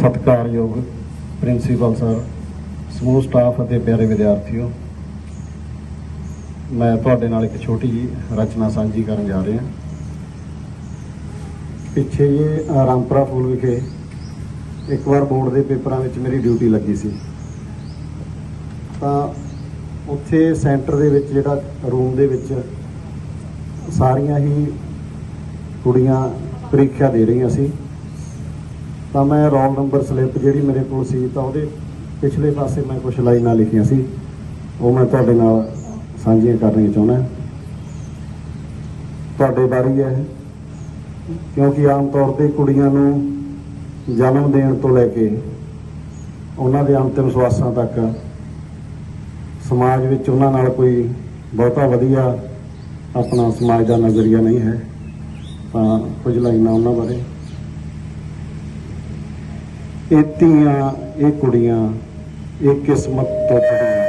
ਸਤਿਕਾਰਯੋਗ principal sir, ਸਮੂਹ staff ਅਤੇ ਪਿਆਰੇ ਵਿਦਿਆਰਥੀਓ, ਮੈਂ ਤੁਹਾਡੇ ਨਾਲ ਇੱਕ ਛੋਟੀ ਜਿਹੀ ਰਚਨਾ ਸਾਂਝੀ ਕਰਨ ਜਾ ਰਿਹਾ। ਪਿੱਛੇ ਇਹ ਰਾਮਪੁਰਾ ਫੂਲ ਵਿਖੇ ਇੱਕ ਵਾਰ ਬੋਰਡ ਦੇ ਪੇਪਰਾਂ ਵਿੱਚ ਮੇਰੀ ਡਿਊਟੀ ਲੱਗੀ ਸੀ। ਤਾਂ ਉੱਥੇ ਸੈਂਟਰ ਦੇ ਵਿੱਚ ਜਿਹੜਾ ਰੂਮ ਦੇ ਵਿੱਚ ਸਾਰੀਆਂ ਹੀ ਕੁੜੀਆਂ ਪ੍ਰੀਖਿਆ ਦੇ ਰਹੀਆਂ ਸੀ। ਤਾਂ ਮੈਂ ਰੋਲ ਨੰਬਰ ਸਲਿੱਪ ਜਿਹੜੀ ਮੇਰੇ ਕੋਲ ਸੀ ਤਾਂ ਉਹਦੇ ਪਿਛਲੇ ਪਾਸੇ ਮੈਂ ਕੁਝ ਲਾਈਨਾਂ ਲਿਖੀਆਂ ਸੀ। ਉਹ ਮੈਂ ਤੁਹਾਡੇ ਨਾਲ ਸਾਂਝੀਆਂ ਕਰਨੀਆਂ ਚਾਹੁੰਦਾ ਤੁਹਾਡੇ ਬਾਰੇ ਹੈ, ਕਿਉਂਕਿ ਆਮ ਤੌਰ ਤੇ ਕੁੜੀਆਂ ਨੂੰ ਜਨਮ ਦੇਣ ਤੋਂ ਲੈ ਕੇ ਉਹਨਾਂ ਦੇ ਅੰਤਿਮ ਸਵਾਸਾਂ ਤੱਕ ਸਮਾਜ ਵਿੱਚ ਉਹਨਾਂ ਨਾਲ ਕੋਈ ਬਹੁਤਾ ਵਧੀਆ ਆਪਣਾ ਸਮਾਜ ਦਾ ਨਜ਼ਰੀਆ ਨਹੀਂ ਹੈ। ਤਾਂ ਕੁਝ ਲਾਈਨਾਂ ਉਹਨਾਂ ਬਾਰੇ। ਇਹ ਧੀਆਂ, ਇਹ ਕੁੜੀਆਂ, ਇਹ ਕਿਸਮਤ ਤੋਂ ਛੜੀਆਂ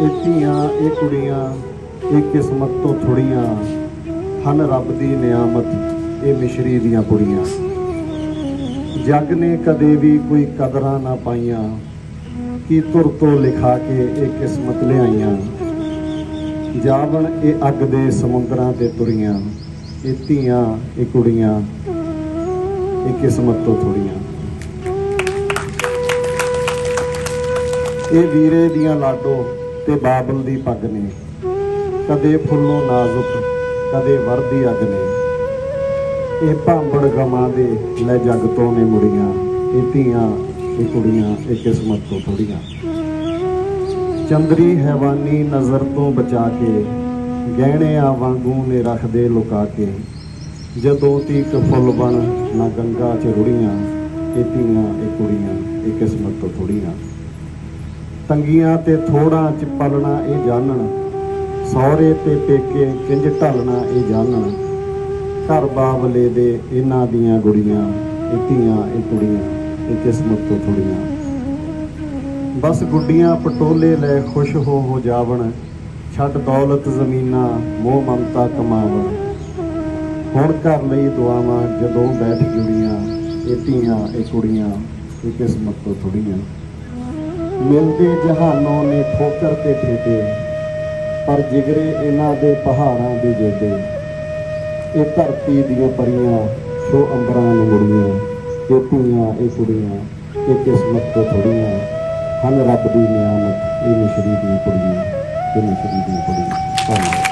ਇਹ ਧੀਆਂ, ਇਹ ਕੁੜੀਆਂ, ਇਹ ਕਿਸਮਤ ਤੋਂ ਥੋੜੀਆਂ ਹਨ ਰੱਬ ਦੀ ਨਿਆਮਤ, ਇਹ ਮਿਸ਼ਰੀ ਦੀਆਂ ਕੁੜੀਆਂ ਜੱਗ ਨੇ ਕਦੇ ਵੀ ਕੋਈ ਕਦਰਾਂ ਨਾ ਪਾਈਆਂ, ਕੀ ਤੁਰ ਤੋਂ ਲਿਖਾ ਕੇ ਇਹ ਕਿਸਮਤ ਲਿਆਈਆਂ। ਜਾਵਣ, ਇਹ ਅੱਗ ਦੇ ਸਮੁੰਦਰਾਂ ਤੇ ਤੁਰੀਆਂ, ਇਹ ਧੀਆਂ, ਇਹ ਕੁੜੀਆਂ, ਇਹ ਕਿਸਮਤ ਤੋਂ ਥੋੜੀਆਂ। ਇਹ ਵੀਰੇ ਦੀਆਂ ਲਾਡੋ ਤੇ ਬਾਬਲ ਦੀ ਪੱਗ ਨੇ। ਕਦੇ ਫੁੱਲੋਂ ਨਾਜ਼ੁਕ, ਕਦੇ ਵਰਦੀ ਅੱਗ ਨੇ। ਇਹ ਭਾਂਬੜ ਗਮਾਂ ਦੇ ਲੈ ਜੱਗ ਤੋਂ ਨੇ ਮੁੜੀਆਂ। ਇਹ ਧੀਆਂ, ਇਹ ਕੁੜੀਆਂ, ਇਹ ਕਿਸਮਤ ਤੋਂ ਥੋੜੀਆਂ। ਚੰਦਰੀ ਹੈਵਾਨੀ ਨਜ਼ਰ ਤੋਂ ਬਚਾ ਕੇ, ਗਹਿਣਿਆਂ ਵਾਂਗੂ ਨੇ ਰੱਖਦੇ ਲੁਕਾ ਕੇ। ਜਦੋਂ ਤੀਕ ਫੁੱਲ ਬਣ ਨਾ ਗੰਗਾ ਚ ਰੁੜੀਆਂ, ਇਹ ਧੀਆਂ, ਇਹ ਕੁੜੀਆਂ, ਇਹ ਕਿਸਮਤ ਤੋਂ ਥੋੜੀਆਂ। ਤੰਗੀਆਂ ਤੇ ਥੋੜਾਂ ਚ ਪਲਣਾ ਇਹ ਜਾਣਨ ਸਹੁਰੇ ਤੇ ਪੇਕੇ ਕਿੰਜ ਢਲਣਾ ਇਹ ਜਾਣਨ ਘਰ ਬਾਬਲੇ ਦੇ ਇਹਨਾਂ ਦੀਆਂ ਗੁੜੀਆਂ, ਇਹ ਧੀਆਂ, ਇਹ ਕੁੜੀਆਂ, ਇਹ ਕਿਸਮਤ ਤੋਂ ਥੋੜੀਆਂ। ਬਸ ਗੁੱਡੀਆਂ ਪਟੋਲੇ ਲੈ ਖੁਸ਼ ਹੋ ਹੋ ਜਾਵਣ, ਛੱਡ ਦੌਲਤ ਜ਼ਮੀਨਾਂ, ਮੋਹ ਮਮਤਾ ਕਮਾਵਣ। ਹੁਣ ਘਰ ਲਈ ਦੁਆਵਾਂ ਜਦੋਂ ਬੈਠ ਜੁੜੀਆਂ, ਇਹ ਧੀਆਂ, ਇਹ ਕੁੜੀਆਂ, ਇਹ ਕਿਸਮਤ ਤੋਂ ਥੋੜੀਆਂ ਮਿਲਦੇ ਜਹਾਨੋਂ ਨੇ ਠੋਕਰ ਤੇ ਠੇਡੇ ਪਰ ਜਿਗਰੇ ਇਹਨਾਂ ਦੇ ਪਹਾੜਾਂ ਦੇ ਜੇਡੇ। ਇਹ ਧਰਤੀ ਦੀਆਂ ਪਰੀਆਂ, ਸੋ ਅੰਬਰਾਂ ਨੂੰ ਮੁੜੀਆਂ ਇਹ ਧੀਆਂ, ਇਹ ਕੁੜੀਆਂ, ਇਹ ਕਿਸਮਤ ਤੋਂ ਥੋੜੀਆਂ ਹਨ ਰੱਬ ਦੀ ਨਿਆਮਤ ਇਹ ਮਿਸ਼ਰੀ ਦੀਆਂ ਕੁੜੀਆਂ ਇਹ ਮਿਸ਼ਰੀ ਦੀਆਂ ਕੁੜੀਆਂ ਧੰਨਵਾਦ।